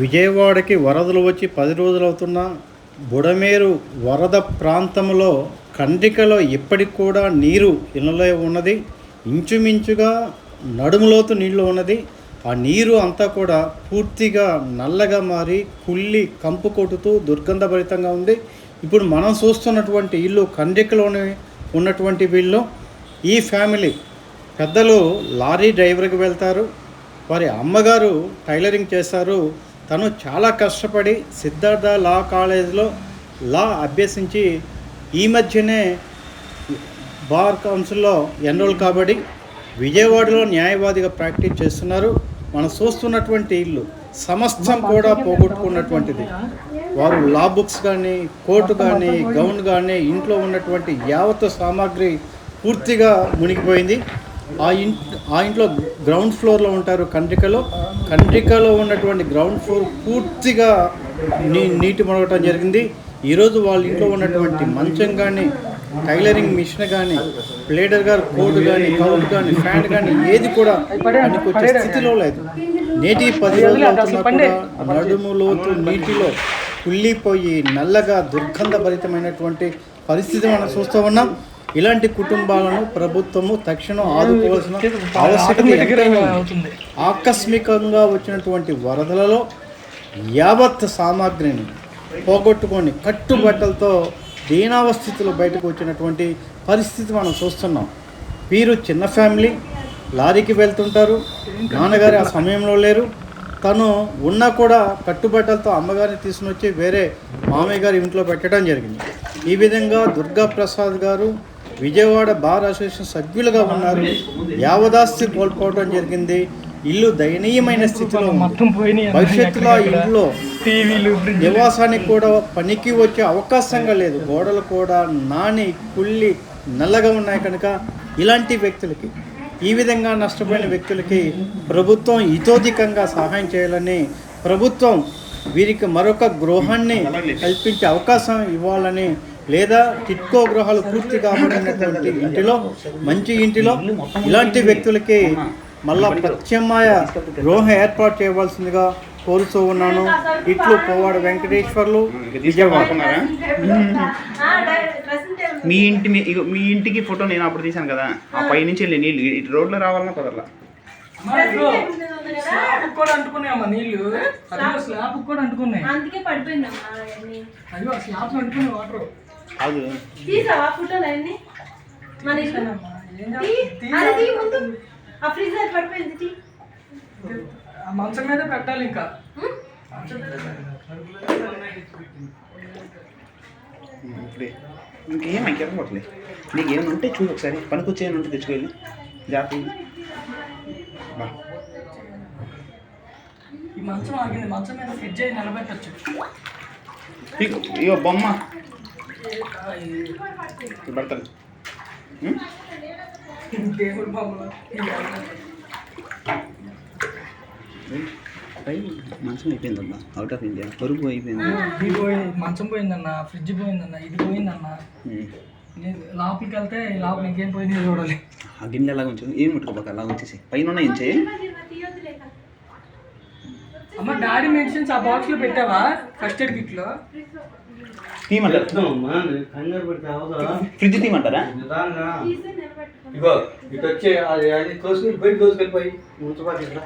విజయవాడకి వరదలు వచ్చి పది రోజులు అవుతున్న బుడమేరు వరద ప్రాంతంలో కండికలో ఇప్పటికి కూడా నీరు ఇళ్ళలో ఉన్నది. ఇంచుమించుగా నడుములోతు నీళ్ళు ఉన్నది. ఆ నీరు అంతా కూడా పూర్తిగా నల్లగా మారి కుళ్ళి కంపు కొట్టుతూ దుర్గంధభరితంగా ఉంది. ఇప్పుడు మనం చూస్తున్నటువంటి ఇల్లు కండికలోనే ఉన్నటువంటి వీళ్ళు. ఈ ఫ్యామిలీ పెద్దలు లారీ డ్రైవర్కి వెళ్తారు. వారి అమ్మగారు టైలరింగ్ చేస్తారు. తను చాలా కష్టపడి సిద్ధార్థ లా కాలేజ్లో లా అభ్యసించి ఈ మధ్యనే బార్ కౌన్సిల్లో ఎన్రోల్ కాబడి విజయవాడలో న్యాయవాదిగా ప్రాక్టీస్ చేస్తున్నారు. మనం చూస్తున్నటువంటి ఇల్లు సమస్తం కూడా పోగొట్టుకున్నటువంటిది. వారు లా బుక్స్ కానీ కోటు కానీ గౌన్ కానీ ఇంట్లో ఉన్నటువంటి యావత్ సామాగ్రి పూర్తిగా మునిగిపోయింది. ఆ ఇంట్ ఆ ఇంట్లో గ్రౌండ్ ఫ్లోర్లో ఉంటారు. కండ్రికలో. కండ్రికలో ఉన్నటువంటి గ్రౌండ్ ఫ్లోర్ పూర్తిగా నీ నీటి మునగటం జరిగింది. ఈరోజు వాళ్ళ ఇంట్లో ఉన్నటువంటి మంచం కానీ టైలరింగ్ మిషన్ కానీ ప్లేడర్ గారు కోట్ కానీ కౌట్ కానీ ఫ్యాంట్ కానీ ఏది కూడా పనికొచ్చే స్థితిలో లేదు. నేటి పది రోజులు నడుము లోతు నీటిలో కుళ్ళిపోయి నల్లగా దుర్గంధభరితమైనటువంటి పరిస్థితి మనం చూస్తూ ఉన్నాం. ఇలాంటి కుటుంబాలను ప్రభుత్వము తక్షణం ఆదుకోవాల్సిన ఆవశ్యకత. ఆకస్మికంగా వచ్చినటువంటి వరదలలో యావత్ సామాగ్రిని పోగొట్టుకొని కట్టుబట్టలతో దీనావస్థితిలో బయటకు వచ్చినటువంటి పరిస్థితి మనం చూస్తున్నాం. వీరు చిన్న ఫ్యామిలీ లారీకి వెళ్తుంటారు నాన్నగారు ఆ సమయంలో లేరు. తను ఉన్నా కూడా కట్టుబట్టలతో అమ్మగారిని తీసుకుని వచ్చి వేరే మామయ్య గారి ఇంట్లో పెట్టడం జరిగింది. ఈ విధంగా దుర్గా ప్రసాద్ గారు విజయవాడ బార్ అసోసియేషన్ సభ్యులుగా ఉన్నారు. యావదాస్తి కోల్పోవడం జరిగింది. ఇల్లు దయనీయమైన స్థితిలో భవిష్యత్తులో ఇంట్లో నివాసానికి కూడా పనికి వచ్చే అవకాశంగా లేదు. గోడలు కూడా నాని కుళ్ళి నల్లగా ఉన్నాయి కనుక ఇలాంటి వ్యక్తులకి ఈ విధంగా నష్టపోయిన వ్యక్తులకి ప్రభుత్వం ఇతోధికంగా సహాయం చేయాలని ప్రభుత్వం వీరికి మరొక గృహాన్ని కల్పించే అవకాశం ఇవ్వాలని లేదా టిట్కో గృహాలు పూర్తి కాబడినటువంటి ఇంటిలో మంచి ఇంటిలో ఇలాంటి వ్యక్తులకి మళ్ళా ప్రత్యామ్నాయ గృహం ఏర్పాటు చేయవలసిందిగా కోరుతూ ఉన్నాను. ఇట్లు పోవాడ వెంకటేశ్వర్లు. మీ ఇంటి మీ- ఇగో మీ ఇంటికి ఫోటో నేను అప్పుడు తీశాను కదా. ఆ పై నుంచి వెళ్ళి నీళ్ళు ఇటు రోడ్లో రావాలన్నా కుదరలా. అందుకే పడిపోయిందమ్మా అయ్యో స్లాబ్ అంటుకున్నాయి వాటర్. కాదు తీసావా ఫోటోలు అన్ని? మన అది ముందు. ఆ ఫ్రిడ్జ్ అది పడిపోయింది తీ. ఆ మంచం మీద పెట్టాలి ఇంకా? ఇప్పుడే. ఇంకేం ఇంకేం పోవట్లేదు నీకు ఏమైనా ఉంటే చూడు ఒకసారి. పనికొచ్చి ఏమైనా ఉంటే తెచ్చుకెళ్ళి జాగ్రత్త బా. ఈ మంచం ఆగింది. మంచం మీద ఫ్రిడ్జ్ అయి నిలబెట్టచ్చు. ఇగో బొమ్మ. పడతాను మంచం అయిపోయింది అబ్బా అవుట్ ఆఫ్ ఇండియా పరుగు అయిపోయింది. ఇది పోయింది. మంచం పోయిందన్న. ఫ్రిడ్జ్ పోయిందన్న. ఇది పోయిందన్న. లోపలికి వెళ్తే లోపల ఇంకేం పోయింది చూడాలి. ఆ గిన్నె అలాగ ఉంచు ఏం ముట్టుకోబాక అలా ఉంచేసి పైన ఉన్న ఏం చేయి. అమ్మ డాడీ మెడిసిన్స్ ఆ బాక్స్లో పెట్టావా? ఫస్ట్ ఎయిడ్ కిట్లో? తీయమంటారా? ఫ్రిడ్జ్ తీయమంటారా? నిదానంగా. తీసి నిలబెట్టుకో. ఇగో ఇటు వచ్చి అది అది తోసుకుని బయట తోసుకెళ్ళిపోయి ముచ్చపాటి ఇక్కడ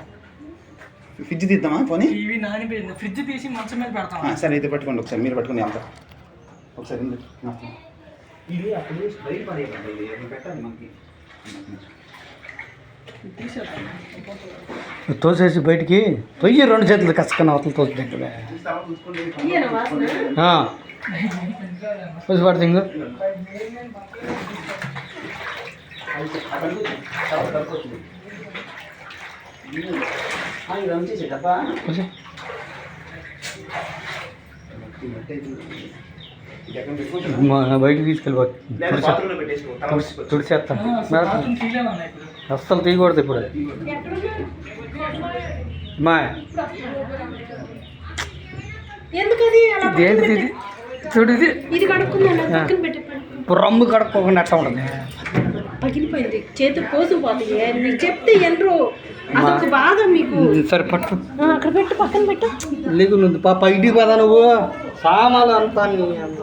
ఫ్రిడ్జ్ తీద్దామా పోనీ? టీవీ నానిపోయింది. ఫ్రిడ్జ్ తీసి మంచం మీద పెడతాం సరే అయితే పట్టుకోండి ఒకసారి. మీరు పట్టుకుని వెళ్తా ఒకసారి ఇందు. అక్కడ నుంచి బయట ఎక్కడ పెట్టాలి మనకి. తోసేసి బయటికి పొయ్యి రెండు చేతులు కసుకన్న అవతల తోసినట్టు తీయనా వాసన తోసి పడితే ఇంకో. తోసి. మా బయటికి తీసుకెళ్ళిపో బాత్రూంలో పెట్టేసుకో తర్వాత తీసుకో. తుడిచేస్తాను అస్సలు తీయకూడదు ఇప్పుడు. మా. ఇదేంటిది ఇది? చూడు ఇది ఇది కడుక్కున్నాను పక్కన పెట్టి పడుకో. ఇప్పుడు రమ్ము కడుక్కోకుండా అట్లా ఉంటుంది పగిలిపోయింది. చేతులు కోసుకుపోతాయి నీకు చెప్తే అదొక బాధ మీకు. సరే పట్టు. అక్కడ పెట్టు పక్కన పెట్టు. లేకు నువ్వు పాప ఇంటికి పదా నువ్వు? అమ్మ.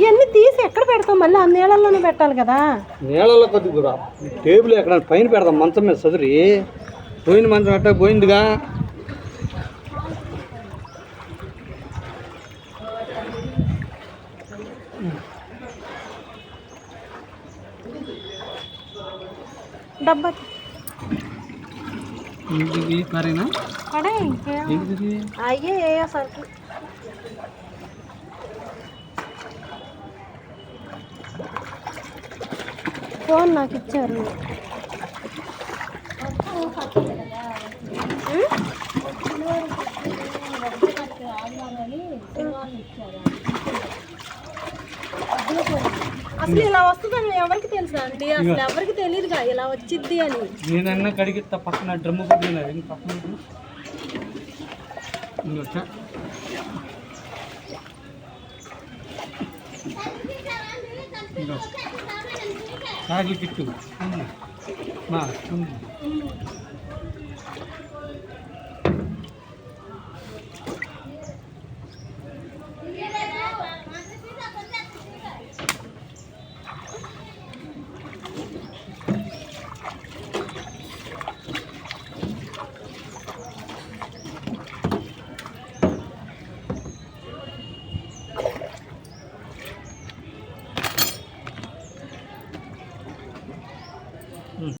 ఇవన్నీ తీసి ఎక్కడ పెడతాం మళ్ళీ ఆ నీళ్ళల్లోనే పెట్టాలి కదా. నీళ్ళలో కొద్దిగా టేబుల్ ఎక్కడ పైన పెడదాం మంచం మీద చదిరి పోయిన మంచం అట్ట పోయిందిగా. డబ్బా. ఇది మరేనా? పడే ఇంకేం ఏంటిది? అయ్యే ఏ సరుకు ఫోన్ నాకు ఇచ్చారు. అసలు ఇలా వస్తుందని ఎవరికి తెలుసా అండి అసలు ఎవరికి తెలియదుగా ఇలా వచ్చిద్ది అని నేనన్నా కడిగిస్తా పక్కన డ్రమ్ము కొట్టిన ఇంక పక్కన పెట్టు. ఇంకో చా. ఇంకో. చాకులు కిట్టు ఉంది. మా.